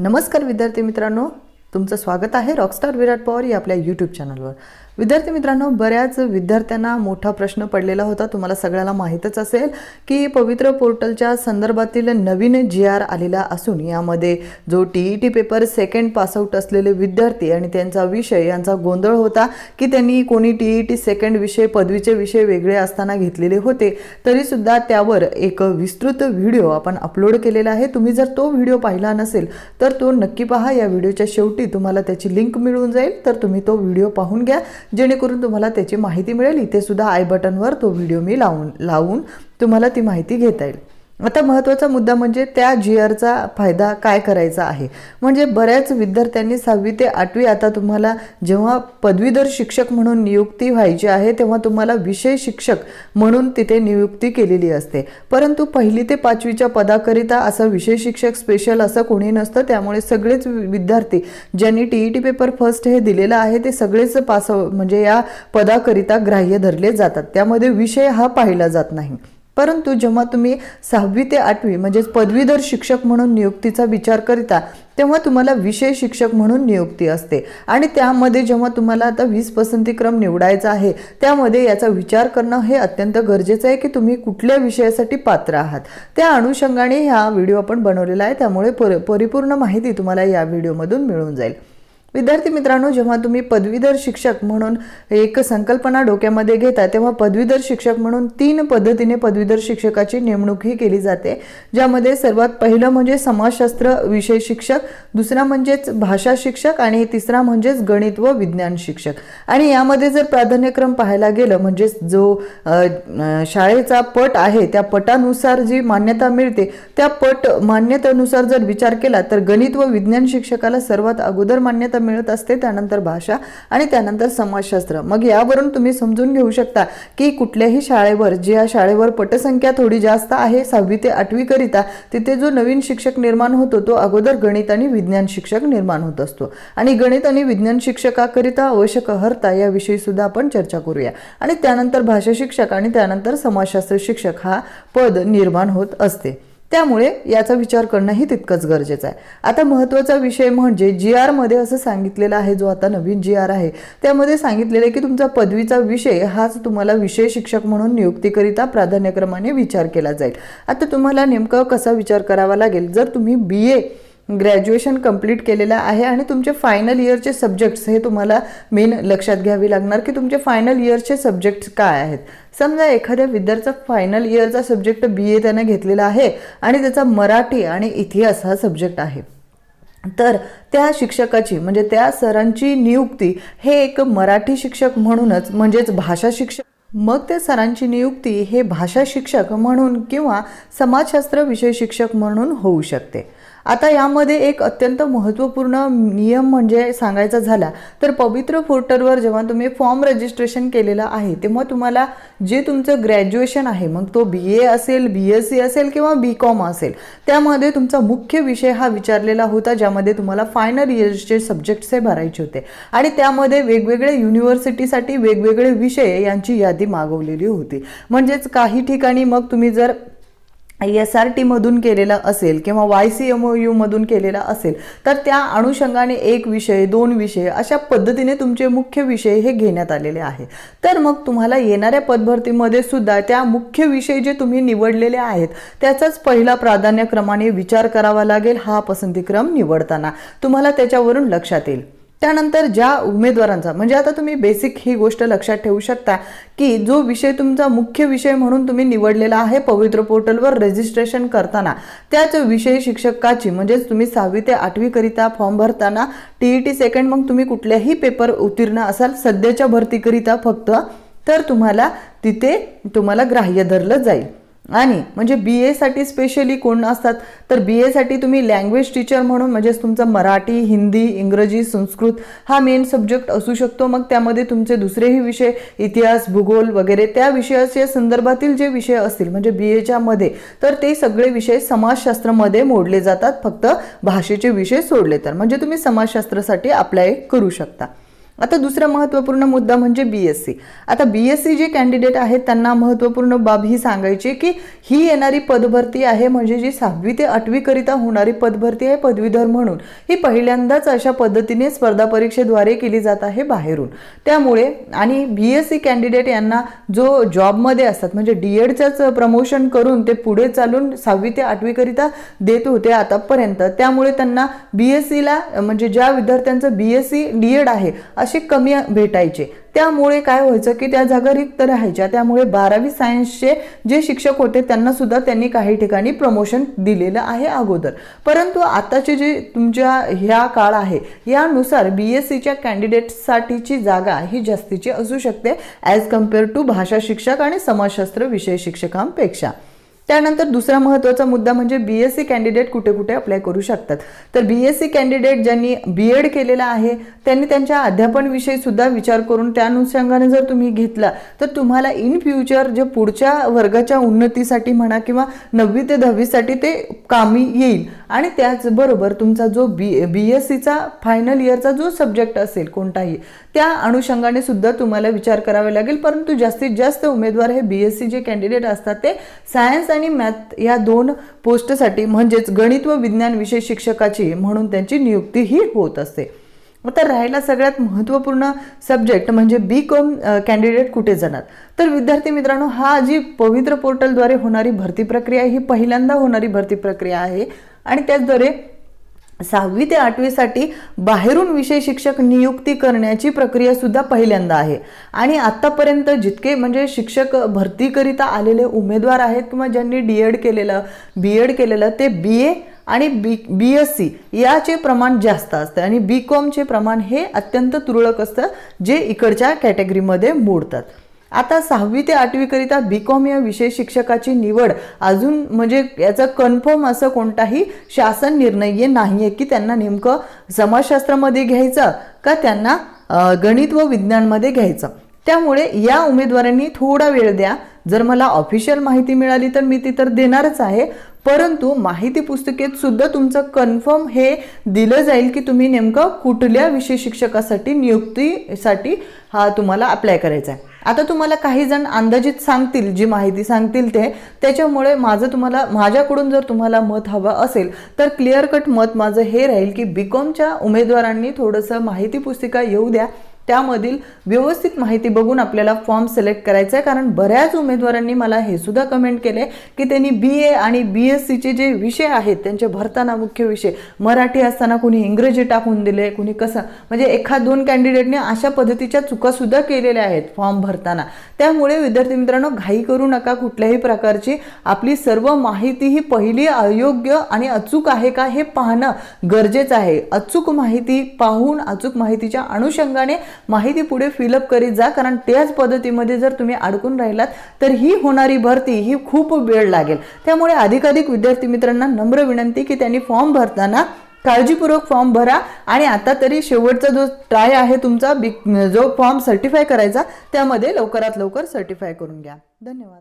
नमस्कार विद्यार्थी मित्रांनो तुमचं स्वागत आहे रॉकस्टार विराट पवार या आपल्या यूट्यूब चॅनलवर विद्यार्थी मित्रांनो बऱ्याच विद्यार्थ्यांना मोठा प्रश्न पडलेला होता. तुम्हाला सगळ्याला माहीतच असेल की पवित्र पोर्टलच्या संदर्भातील नवीन जी आर आलेला असून यामध्ये जो T E T paper second pass out असलेले विद्यार्थी आणि त्यांचा विषय यांचा गोंधळ होता की त्यांनी कोणी टी ई टी सेकंड विषय पदवीचे विषय वेगळे असताना घेतलेले होते. तरीसुद्धा त्यावर एक विस्तृत व्हिडिओ आपण अपलोड केलेला आहे. तुम्ही जर तो व्हिडिओ पाहिला नसेल तर तो नक्की पहा. या व्हिडिओच्या शेवटी तुम्हाला त्याची लिंक मिळून जाईल. तर तुम्ही तो व्हिडिओ पाहून घ्या. जेणेकरून तुम्हाला त्याची माहिती मिळेल. इथे सुद्धा आय बटनवर तो व्हिडिओ मी लावून लावून तुम्हाला ती माहिती घेता येईल. आता महत्त्वाचा मुद्दा म्हणजे त्या जी आरचा फायदा काय करायचा आहे? म्हणजे बऱ्याच विद्यार्थ्यांनी सहावी ते आठवी आता तुम्हाला जेव्हा पदवीधर शिक्षक म्हणून नियुक्ती व्हायची आहे तेव्हा तुम्हाला विषय शिक्षक म्हणून तिथे नियुक्ती केलेली असते. परंतु पहिली ते पाचवीच्या पदाकरिता असं विषय शिक्षक स्पेशल असं कोणी नसतं त्यामुळे सगळेच विद्यार्थी ज्यांनी T E T paper first हे दिलेलं आहे ते सगळेच पास म्हणजे या पदाकरिता ग्राह्य धरले जातात. त्यामध्ये विषय हा पाहिला जात नाही. परंतु जेव्हा तुम्ही सहावी ते आठवी म्हणजेच पदवीधर शिक्षक म्हणून नियुक्तीचा विचार करिता तेव्हा तुम्हाला विषय शिक्षक म्हणून नियुक्ती असते. आणि त्यामध्ये जेव्हा तुम्हाला आता वीस पसंतीक्रम निवडायचा आहे त्यामध्ये याचा विचार करणं हे अत्यंत गरजेचं आहे की तुम्ही कुठल्या विषयासाठी पात्र आहात. त्या अनुषंगाने हा व्हिडिओ आपण बनवलेला आहे त्यामुळे पर परिपूर्ण माहिती तुम्हाला या व्हिडिओमधून मिळून जाईल. विद्यार्थी मित्रांनो जेव्हा तुम्ही पदवीधर शिक्षक म्हणून एक संकल्पना डोक्यामध्ये घेता तेव्हा पदवीधर शिक्षक म्हणून तीन पद्धतीने पदवीधर शिक्षकाची नेमणूकही केली जाते. ज्यामध्ये सर्वात पहिलं म्हणजे समाजशास्त्र विषय शिक्षक दुसरा म्हणजेच भाषा शिक्षक आणि तिसरा म्हणजेच गणित व विज्ञान शिक्षक. आणि यामध्ये जर प्राधान्यक्रम पाहायला गेलं म्हणजेच जो शाळेचा पट आहे त्या पटानुसार जी मान्यता मिळते त्या पट मान्यतेनुसार जर विचार केला तर गणित व विज्ञान शिक्षकाला सर्वात अगोदर मान्यता मिळत असते त्यानंतर भाषा आणि त्यानंतर समाजशास्त्र. मग यावरून तुम्ही समजून घेऊ शकता की कुठल्याही शाळेवर ज्या शाळेवर पटसंख्या थोडी जास्त आहे सहावी ते आठवीकरिता तिथे जो नवीन शिक्षक निर्माण होतो तो अगोदर गणित आणि विज्ञान शिक्षक निर्माण होत असतो. आणि गणित आणि विज्ञान शिक्षकाकरिता आवश्यक अर्हता याविषयी सुद्धा आपण चर्चा करूया. आणि त्यानंतर भाषा शिक्षक आणि त्यानंतर समाजशास्त्र शिक्षक हा पद निर्माण होत असते. त्यामुळे याचा विचार करणंही तितकंच गरजेचं आहे. आता महत्त्वाचा विषय म्हणजे जी आरमध्ये असं सांगितलेलं आहे जो आता नवीन जी आर आहे त्यामध्ये सांगितलेलं आहे की तुमचा पदवीचा विषय हाच तुम्हाला विषय शिक्षक म्हणून नियुक्तीकरिता प्राधान्यक्रमाने विचार केला जाईल. आता तुम्हाला नेमकं कसा विचार करावा लागेल? जर तुम्ही बी ए ग्रॅज्युएशन कंप्लीट केलेलं आहे आणि तुमचे फायनल इयरचे सब्जेक्ट्स हे तुम्हाला मेन लक्षात घ्यावे लागणार की तुमचे फायनल इयरचे सब्जेक्ट्स काय आहेत. समजा एखाद्या विद्यार्थ्याचा फायनल इयरचा सब्जेक्ट बी ए त्याने घेतलेला आहे आणि त्याचा मराठी आणि इतिहास हा सब्जेक्ट आहे. तर त्या शिक्षकाची म्हणजे त्या सरांची नियुक्ती हे एक मराठी शिक्षक म्हणूनच म्हणजेच भाषा शिक्षक. मग त्या सरांची नियुक्ती हे भाषा शिक्षक म्हणून किंवा समाजशास्त्र विषय शिक्षक म्हणून होऊ शकते. आता यामध्ये एक अत्यंत महत्त्वपूर्ण नियम म्हणजे सांगायचा झाला तर पवित्र पोर्टलवर जेव्हा तुम्ही फॉर्म रजिस्ट्रेशन केलेलं आहे तेव्हा तुम्हाला जे तुमचं ग्रॅज्युएशन आहे मग तो बी ए असेल बी एस सी असेल किंवा बी कॉम असेल त्यामध्ये तुमचा मुख्य विषय हा विचारलेला होता ज्यामध्ये तुम्हाला फायनल इयर्सचे सब्जेक्ट्स हे भरायचे होते. आणि त्यामध्ये वेगवेगळे युनिव्हर्सिटीसाठी वेगवेगळे विषय यांची यादी मागवलेली होती. म्हणजेच काही ठिकाणी मग तुम्ही जर एस आर टीमधून केलेला असेल किंवा वाय सी एम ओ यूमधून केलेला असेल तर त्या अनुषंगाने एक विषय दोन विषय अशा पद्धतीने तुमचे मुख्य विषय हे घेण्यात आलेले आहे. तर मग तुम्हाला येणाऱ्या पदभरतीमध्ये सुद्धा त्या मुख्य विषय जे तुम्ही निवडलेले आहेत त्याचाच पहिला प्राधान्यक्रमाने विचार करावा लागेल हा पसंतीक्रम निवडताना. तुम्हाला त्याच्यावरून लक्षात येईल. त्यानंतर ज्या उमेदवारांचा म्हणजे आता तुम्ही बेसिक ही गोष्ट लक्षात ठेवू शकता की जो विषय तुमचा मुख्य विषय म्हणून तुम्ही निवडलेला आहे पवित्र पोर्टलवर रजिस्ट्रेशन करताना त्याच विषय शिक्षकाची म्हणजेच तुम्ही सहावी ते आठवीकरिता फॉर्म भरताना टी ई टी सेकंड मग तुम्ही कुठल्याही पेपर उत्तीर्ण असाल सध्याच्या भरतीकरिता फक्त तर तुम्हाला तिथे तुम्हाला ग्राह्य धरलं जाईल. आणि म्हणजे बी एसाठी स्पेशली कोण असतात? तर बी एसाठी तुम्ही लँग्वेज टीचर म्हणून म्हणजेच तुमचं मराठी हिंदी इंग्रजी संस्कृत हा मेन सब्जेक्ट असू शकतो. मग त्यामध्ये तुमचे दुसरेही विषय इतिहास भूगोल वगैरे त्या विषयाच्या संदर्भातील जे विषय असतील म्हणजे बी एच्या मध्ये तर ते सगळे विषय समाजशास्त्रामध्ये मोडले जातात. फक्त भाषेचे विषय सोडले तर. म्हणजे तुम्ही समाजशास्त्रासाठी अप्लाय करू शकता. आता दुसरा महत्त्वपूर्ण मुद्दा म्हणजे बी एस सी आता बी एस सी जे कॅन्डिडेट आहेत त्यांना महत्त्वपूर्ण बाब ही सांगायची की ही येणारी पदभरती आहे म्हणजे जी सहावी ते आठवीकरिता होणारी पदभरती आहे पदवीधर म्हणून. ही पहिल्यांदाच अशा पद्धतीने स्पर्धा परीक्षेद्वारे केली जात आहे बाहेरून. त्यामुळे आणि बी एस सी कॅन्डिडेट यांना जो जॉबमध्ये असतात म्हणजे डी एडचंच प्रमोशन करून ते पुढे चालून सहावी ते आठवीकरिता देत होते आतापर्यंत. त्यामुळे त्यांना बी एस सीला म्हणजे ज्या विद्यार्थ्यांचं B S C D Ed आहे असे कमी भेटायचे. त्यामुळे काय व्हायचं की त्या जागा रिक्त राहायच्या. त्यामुळे बारावी सायन्सचे जे शिक्षक होते त्यांना सुद्धा त्यांनी काही ठिकाणी प्रमोशन दिलेलं आहे अगोदर. परंतु आताचे जे तुमच्या ह्या काळ आहे यानुसार बी एस सीच्या कॅन्डिडेटसाठीची जागा ही जास्तीची असू शकते ॲज कंपेअर टू भाषा शिक्षक आणि समाजशास्त्र विषय शिक्षकांपेक्षा. त्यानंतर दुसरा महत्त्वाचा मुद्दा म्हणजे बी एस सी कॅन्डिडेट कुठे कुठे अप्लाय करू शकतात. तर बी एस सी कॅन्डिडेट ज्यांनी बी एड केलेला आहे त्यांनी त्यांच्या अध्यापनविषयी सुद्धा विचार करून त्या अनुषंगाने जर तुम्ही घेतला तर तुम्हाला इन फ्युचर जे पुढच्या वर्गाच्या उन्नतीसाठी म्हणा किंवा नववी ते दहावीसाठी ते कामी येईल. आणि त्याचबरोबर तुमचा जो बी बी एस सीचा फायनल इयरचा जो सब्जेक्ट असेल कोणताही त्या अनुषंगाने सुद्धा तुम्हाला विचार करावा लागेल. परंतु जास्तीत जास्त उमेदवार हे बी एस सी जे कॅन्डिडेट असतात ते सायन्स आणि मॅथ या दोन पोस्टसाठी म्हणजेच गणित व विज्ञान विषय शिक्षकाची म्हणून त्यांची नियुक्ती ही होत असते. आता राहायला सगळ्यात महत्त्वपूर्ण सब्जेक्ट म्हणजे बी कॉम कॅन्डिडेट कुठे जाणार? तर विद्यार्थी मित्रांनो हा जी पवित्र पोर्टलद्वारे होणारी भरती प्रक्रिया ही पहिल्यांदा होणारी भरती प्रक्रिया आहे. आणि त्याचद्वारे सहावी ते आठवीसाठी बाहेरून विषय शिक्षक नियुक्ती करण्याची प्रक्रिया सुद्धा पहिल्यांदा आहे. आणि आत्तापर्यंत जितके म्हणजे शिक्षक भरतीकरिता आलेले उमेदवार आहेत किंवा ज्यांनी डी एड केलेलं बी एड केलेलं ते बी ए आणि बी बी एस सी याचे प्रमाण जास्त असतं. आणि बी कॉमचे प्रमाण हे अत्यंत तुरळक असतं जे इकडच्या कॅटेगरीमध्ये मोडतात. आता सहावी ते आठवीकरिता बी कॉम या विषय शिक्षकाची निवड अजून म्हणजे याचा कन्फर्म असं कोणताही शासन निर्णय नाही आहे की त्यांना नेमकं समाजशास्त्रामध्ये घ्यायचं का त्यांना गणित व विज्ञानमध्ये घ्यायचं. त्यामुळे या उमेदवारांनी थोडा वेळ द्या. जर मला ऑफिशियल माहिती मिळाली तर मी ती तर देणारच आहे. परंतु माहिती पुस्तिकेत सुद्धा तुमचं कन्फर्म हे दिलं जाईल की तुम्ही नेमकं कुठल्या विषय शिक्षकासाठी नियुक्तीसाठी हा तुम्हाला अप्लाय करायचा आहे आता तुम्हाला काही जण अंदाजित सांगतील जी माहिती सांगतील ते. त्याच्यामुळे माझं तुम्हाला माझ्याकडून जर तुम्हाला मत हवं असेल तर क्लिअर कट मत माझं हे राहील की बी कॉमच्या उमेदवारांनी थोडंसं माहिती पुस्तिका येऊ द्या. त्यामधील व्यवस्थित माहिती बघून आपल्याला फॉर्म सिलेक्ट करायचा आहे कारण बऱ्याच उमेदवारांनी मला हे सुद्धा कमेंट केले की त्यांनी बी ए आणि बी एस सीचे जे विषय आहेत त्यांचे भरताना मुख्य विषय मराठी असताना कुणी इंग्रजी टाकून दिले कुणी कसं म्हणजे एखाद दोन कॅन्डिडेटने अशा पद्धतीच्या चुकासुद्धा केलेल्या आहेत फॉर्म भरताना. त्यामुळे विद्यार्थी मित्रांनो घाई करू नका कुठल्याही प्रकारची. आपली सर्व माहिती ही पहिली अयोग्य आणि अचूक आहे का हे पाहणं गरजेचं आहे. अचूक माहिती पाहून अचूक माहितीच्या अनुषंगाने माहिती पुढे फिलअप करीत जा कारण त्याच पद्धतीमध्ये जर तुम्ही अडकून राहिलात तर ही होणारी भरती ही खूप वेळ लागेल. त्यामुळे अधिकाधिक विद्यार्थी मित्रांना नम्र विनंती की त्यांनी फॉर्म भरताना काळजीपूर्वक फॉर्म भरा. आणि आता तरी शेवटचा जो ट्राय आहे तुमचा बिग जो फॉर्म सर्टिफाय करायचा त्यामध्ये लवकरात लवकर सर्टिफाय करून घ्या. धन्यवाद.